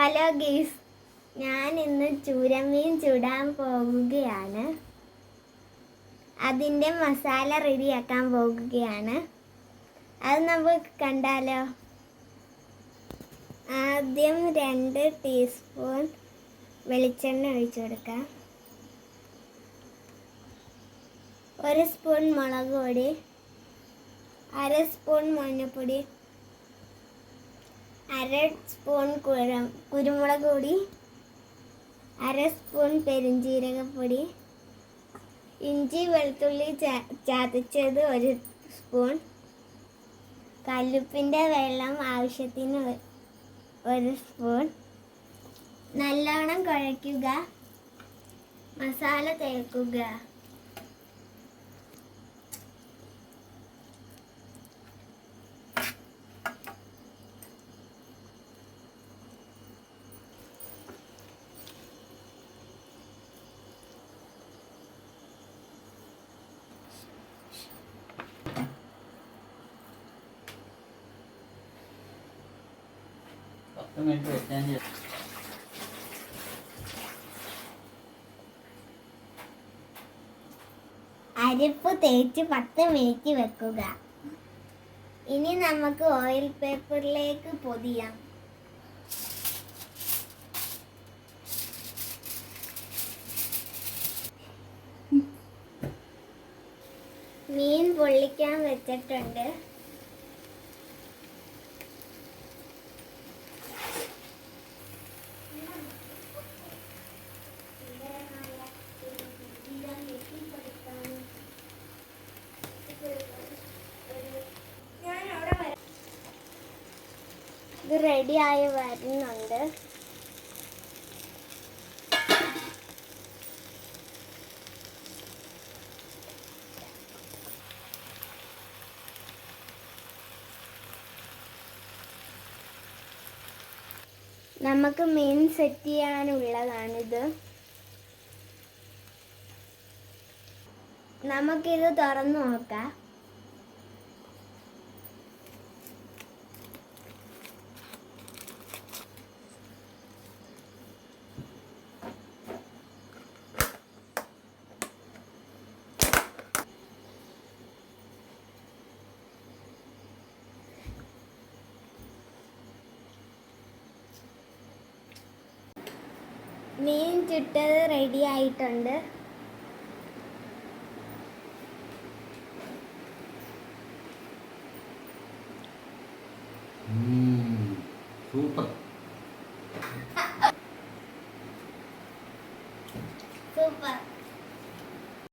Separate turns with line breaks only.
Hello ഗീസ്. ഞാൻ ഇന്ന് ചൂരമീൻ ചുടാൻ പോകുകയാണ്. അതിന്റെ മസാല റെഡിയാക്കാൻ പോകുകയാണ്. അത് നമുക്ക് കണ്ടാലോ? ആദ്യം രണ്ട് ടീസ്പൂൺ വെളിച്ചെണ്ണ ഒഴിച്ചു കൊടുക്കാം. ഒരു സ്പൂൺ മുളക് പൊടി അര സ്പൂൺ മഞ്ഞൾപ്പൊടി അര സ്പൂൺ കുര കുരുമുളക് പൊടി അര സ്പൂൺ പെരുംജീരകപ്പൊടി ഇഞ്ചി വെളുത്തുള്ളി ചതച്ചത് ഒരു സ്പൂൺ കല്ലുപ്പിന്റെ വെള്ളം ആവശ്യത്തിന് ഒരു സ്പൂൺ നല്ലോണം കുഴയ്ക്കുക മസാല തേക്കുക. അരിപ്പ് തേച്ച് പത്ത് മിനിറ്റ് വെക്കുക. ഇനി നമുക്ക് ഓയിൽ പേപ്പറിലേക്ക് പൊതിയാം. മീൻ പൊള്ളിക്കാൻ വെച്ചിട്ടുണ്ട്. ഇത് റെഡിയായി വരുന്നുണ്ട്. നമുക്ക് മീൻ സെറ്റ് ചെയ്യാനുള്ളതാണിത്. നമുക്കിത് തുറന്നു നോക്കാം. മീൻ ചുട്ടത് റെഡി ആയിട്ടുണ്ട്.
Super
super